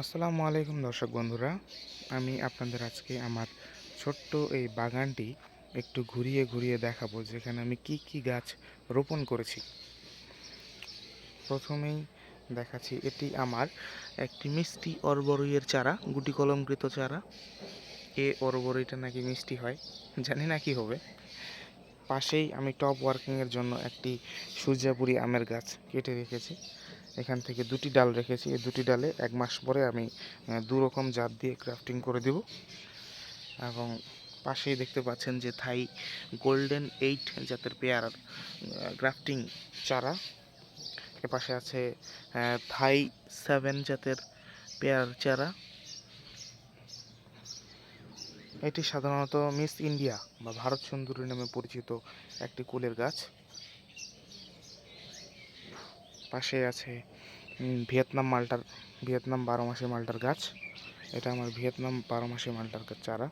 আসসালামু আলাইকুম দর্শক বন্ধুরা, আমি আপনাদের আজকে আমার ছোট্ট এই বাগানটি একটু ঘুরিয়ে ঘুরিয়ে দেখাবো, যেখানে আমি কি কি গাছ রোপণ করেছি। প্রথমেই দেখাচ্ছি, এটি আমার একটি মিষ্টি অরবরইয়ের চারা গুটি কলমকৃত চারা। এ অরবরইটা নাকি মিষ্টি হয়, জানি না কি হবে। পাশেই আমি টপ ওয়ার্কিংয়ের জন্য একটি সূর্যাপুরি আমের গাছ কেটে রেখেছি। এখান থেকে দুটি ডাল রেখেছি। এই দুটি ডালে এক মাস পরে আমি দু রকম জাত দিয়ে ক্রাফটিং করে দেব। এবং পাশেই দেখতে পাচ্ছেন যে থাই গোল্ডেন এইট জাতের পেয়ারার গ্রাফটিং চারা। এ পাশে আছে থাই সেভেন জাতের পেয়ার চারা। এটি সাধারণত মিস ইন্ডিয়া বা ভারত সুন্দরী নামে পরিচিত একটি কুলের গাছ। পাশে আছে ভিয়েতনাম মালটার, ভিয়েতনাম বারো মাসি মালটার গাছ। এটা আমার ভিয়েতনাম বারো মাসি মালটার চারা।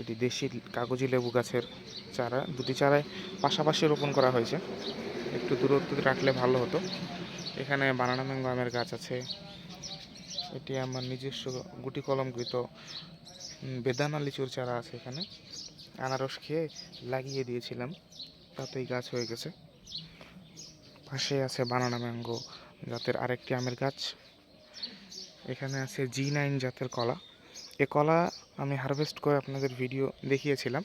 এটি দেশি কাগজি লেবু গাছের চারা। দুটি চারায় পাশাপাশি রোপণ করা হয়েছে। একটু দূরত্ব রাখলে ভালো হতো। এখানে বানানা ম্যাঙ্গো আমের গাছ আছে। এটি আমার নিজস্ব গুটি কলমকৃত বেদানা লিচুর চারা আছে এখানে। আনারস খেয়ে লাগিয়ে দিয়েছিলাম। তাতেই গাছ হয়ে গেছে। পাশে আছে বানানা ম্যাঙ্গো জাতের আরেকটি আমের গাছ। এখানে আছে জি নাইন জাতের কলা। এ কলা আমি হারভেস্ট করে আপনাদের ভিডিও দেখিয়েছিলাম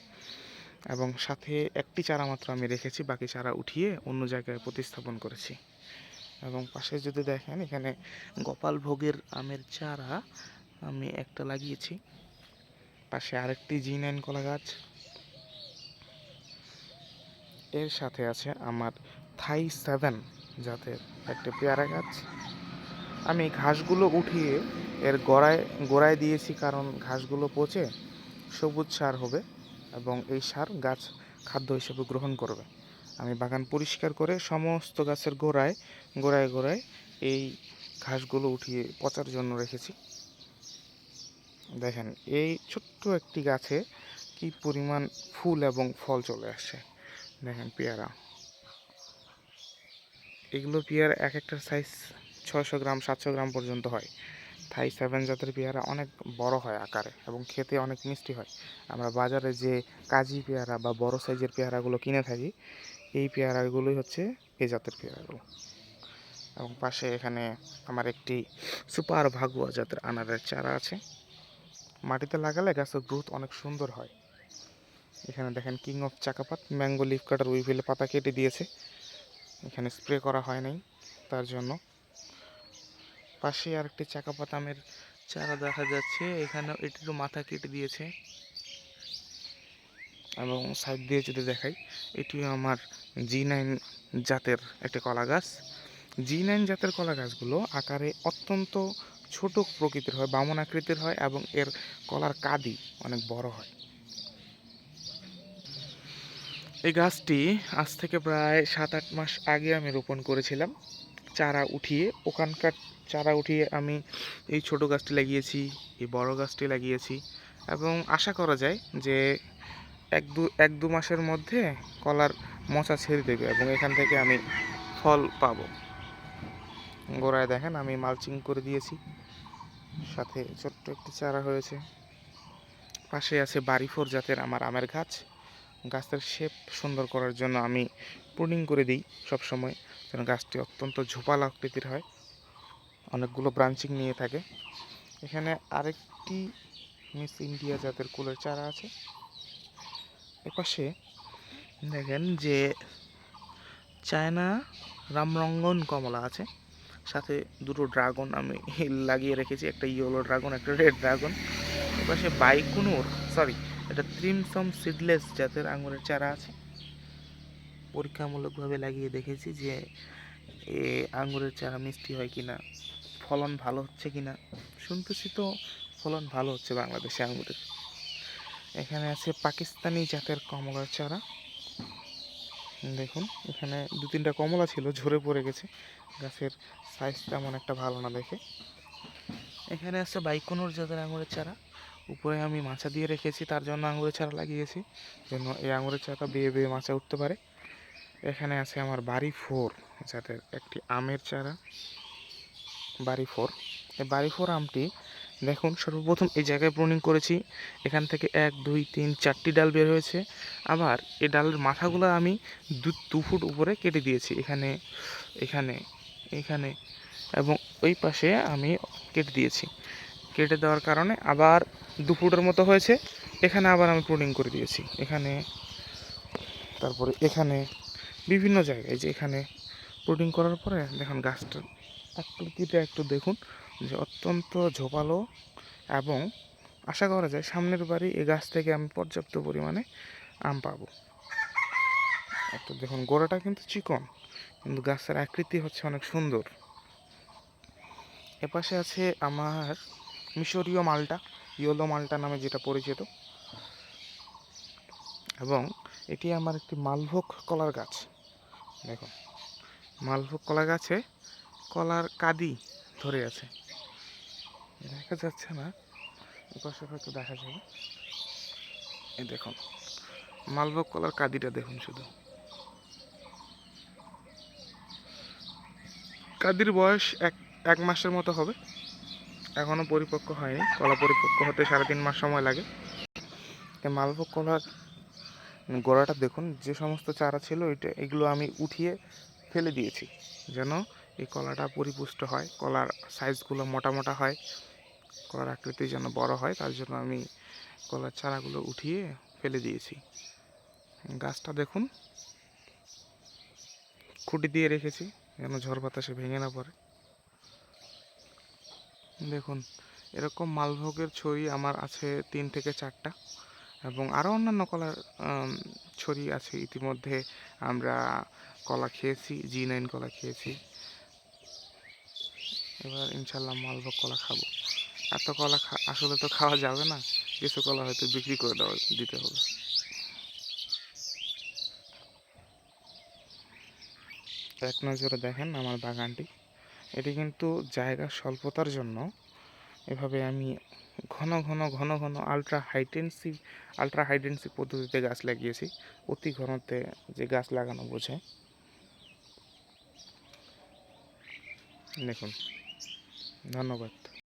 এবং সাথে একটি চারা মাত্র আমি রেখেছি, বাকি চারা উঠিয়ে অন্য জায়গায় প্রতিস্থাপন করেছি। এবং পাশে যদি দেখেন, এখানে গোপাল ভোগের আমের চারা আমি একটা লাগিয়েছি। পাশে আরেকটি জি নাইন কলা গাছ। এর সাথে আছে আমার থাই সেভেন জাতের একটা পেয়ারা গাছ। আমি ঘাসগুলো উঠিয়ে এর গোড়ায় গোড়ায় দিয়েছি কারণ ঘাসগুলো পচে সবুজ সার হবে এবং এই সার গাছ খাদ্য হিসেবে গ্রহণ করবে। আমি বাগান পরিষ্কার করে সমস্ত গাছের গোড়ায় গোড়ায় গোড়ায় এই ঘাসগুলো উঠিয়ে পচার জন্য রেখেছি। দেখেন, এই ছোট্ট একটি গাছে কি পরিমাণ ফুল এবং ফল চলে আসছে দেখেন পেয়ারা। এগুলো পেয়ারা এক একটার সাইজ ছয়শো গ্রাম, সাতশো গ্রাম পর্যন্ত হয়। থাই সেভেন জাতের পেয়ারা অনেক বড় হয় আকারে এবং খেতে অনেক মিষ্টি হয়। আমরা বাজারে যে কাজি পেয়ারা বা বড় সাইজের পেয়ারাগুলো কিনে থাকি, এই পেয়ারাগুলোই হচ্ছে এই জাতের পেয়ারাগুলো। এবং পাশে এখানে আমার একটি সুপার ভাগুয়া জাতের আনারের চারা আছে। মাটিতে লাগালে গাছের গ্রোথ অনেক সুন্দর হয়। এখানে দেখেন king of Chakapat mango leaf cutter উইভিলে পাতা কেটে দিয়েছে। এখানে স্প্রে করা হয় নাই তার জন্য। পাশে আরেকটি চাকা আমের চারা দেখা যাচ্ছে এখানে এটিরও মাথা কেটে দিয়েছে। এবং সাইড দিয়ে যদি দেখাই, এটিও আমার জি নাইন জাতের একটি কলা গাছ। জি নাইন জাতের কলা গাছগুলো আকারে অত্যন্ত ছোট প্রকৃতির হয়, বামন আকৃতির হয় এবং এর কলার কাদি অনেক বড় হয়। এই গাছটি আজ থেকে প্রায় সাত আট মাস আগে আমি রোপণ করেছিলাম। চারা উঠিয়ে, ওখানকার চারা উঠিয়ে আমি এই ছোট গাছটি লাগিয়েছি, এই বড় গাছটি লাগিয়েছি এবং আশা করা যায় যে এক দু এক দু মাসের মধ্যে কলার মোচা ছেড়ে দেবে এবং এখান থেকে আমি ফল পাব। গোড়ায় দেখেন আমি মালচিং করে দিয়েছি। সাথে ছোট্ট একটি চারা হয়েছে। পাশে আছে বাড়ি ফোর জাতের আমার আমের গাছ। গাছের শেপ সুন্দর করার জন্য আমি প্রুনিং করে দিই সব সময় যেন গাছটি অত্যন্ত ঝোপাল আকৃতির হয়। অনেকগুলো ব্রাঞ্চিং নিয়ে থাকে। এখানে আরেকটি মিস ইন্ডিয়া জাতের কুলের চারা আছে। এপাশে দেখেন যে চায়না রামরঙ্গন কমলা আছে। সাথে দুটো ড্রাগন আমি লাগিয়ে রেখেছি, একটা ইয়েলো ড্রাগন, একটা রেড ড্রাগন। এপাশে বাইকুনুর, সরি এটা ত্রিমসম সিডলেস জাতের আঙুরের চারা আছে। পরীক্ষামূলকভাবে লাগিয়ে দেখেছি যে এ আঙুরের চারা মিষ্টি হয় কিনা, ফলন ভালো হচ্ছে কিনা। শুনতেছি তো ফলন ভালো হচ্ছে বাংলাদেশে আঙুরের। এখানে আছে পাকিস্তানি জাতের কমলার চারা। দেখুন, এখানে দু তিনটা কমলা ছিল, ঝরে পড়ে গেছে। গাছের সাইজ তেমন একটা ভালো না দেখে। এখানে আছে বাইকনুর জাতের আঙুরের চারা। উপরে আমি মাছা দিয়ে রেখেছি, তার জন্য আঙুরের চারা লাগিয়েছি জন্য এই আঙুরের চারা বেয়ে বেয়ে মাছা উঠতে পারে। এখানে আছে আমার বাড়ি ফোর জাতের একটি আমের চারা। বাড়ি ফোর। এই বাড়ি ফোর আমটি, দেখুন, সর্বপ্রথম এই জায়গায় প্রুনিং করেছি। এখান থেকে এক, দুই, তিন, চারটি ডাল বের হয়েছে। আবার এই ডালের মাথাগুলো আমি দু দু ফুট উপরে কেটে দিয়েছি, এখানে এখানে এখানে, এবং ওই পাশে আমি কেটে দিয়েছি। কেটে দেওয়ার কারণে আবার দু ফুটের মতো হয়েছে। এখানে আবার আমি প্রুনিং করে দিয়েছি। এখানে, তারপরে এখানে বিভিন্ন জায়গায় যে এখানে প্রুনিং করার পরে দেখুন গাছটার আকৃতিটা একটু দেখুন যে অত্যন্ত ঝোপালো এবং আশা করা যায় সামনের বাড়ি এই গাছ থেকে আমি পর্যাপ্ত পরিমাণে আম পাবো। একটু দেখুন গোড়াটা কিন্তু চিকন, কিন্তু গাছের আকৃতি হচ্ছে অনেক সুন্দর। এপাশে আছে আমার মিশরীয় মালটা, ইয়েলো মালটা নামে যেটা পরিচিত। এবং এটি আমার একটি মালভোগ কলার গাছ। দেখুন, মালভোগ কলা গাছে কলার কাদি ধরে আছে। দেখা যাচ্ছে না এপাশে হয়তো দেখা যাবে। এ দেখুন, মালভোগ কলার কাদিটা দেখুন শুধু। কাদির বয়স এক এক মাসের মতো হবে। এখনও পরিপক্ক হয়নি। কলা পরিপক্ক হতে সাড়ে তিন মাস সময় লাগে। মালভোগ কলার গোড়াটা দেখুন, যে সমস্ত চারা ছিল এটা এগুলো আমি উঠিয়ে ফেলে দিয়েছি, যেন এই কলাটা পরিপুষ্ট হয়। কলার সাইজগুলো মোটা মোটা হয়, কলার আকৃতি যেন বড় হয়, তার জন্য আমি কলার চারাগুলো উঠিয়ে ফেলে দিয়েছি। গাছটা দেখুন, খুঁটি দিয়ে রেখেছি, যেন ঝড় বাতাসে ভেঙে না পড়ে। দেখুন, এরকম মালভোগের ছড়ি আমার আছে তিন থেকে চারটা এবং আরও অন্যান্য কলার ছড়ি আছে ইতিমধ্যে আমরা কলা খেয়েছি জি নাইন কলা খেয়েছি। এবার ইনশাল্লাহ মালভোগ কলা খাব। এত কলা আসলে তো খাওয়া যাবে না, কিছু কলা হয়তো বিক্রি করে দেওয়া, দিতে হবে। এক নজরে দেখেন আমার বাগানটি। এটি কিন্তু জায়গা স্বল্পতার জন্য। এভাবে আমি ঘন ঘন ঘন ঘন আলট্রা হাইটেন্সি আলট্রা হাইটেন্সি পদ্ধতিতে গাছ লাগিয়েছি। অতি ঘনতে যে গাছ লাগানো বোঝে দেখুন। ধন্যবাদ।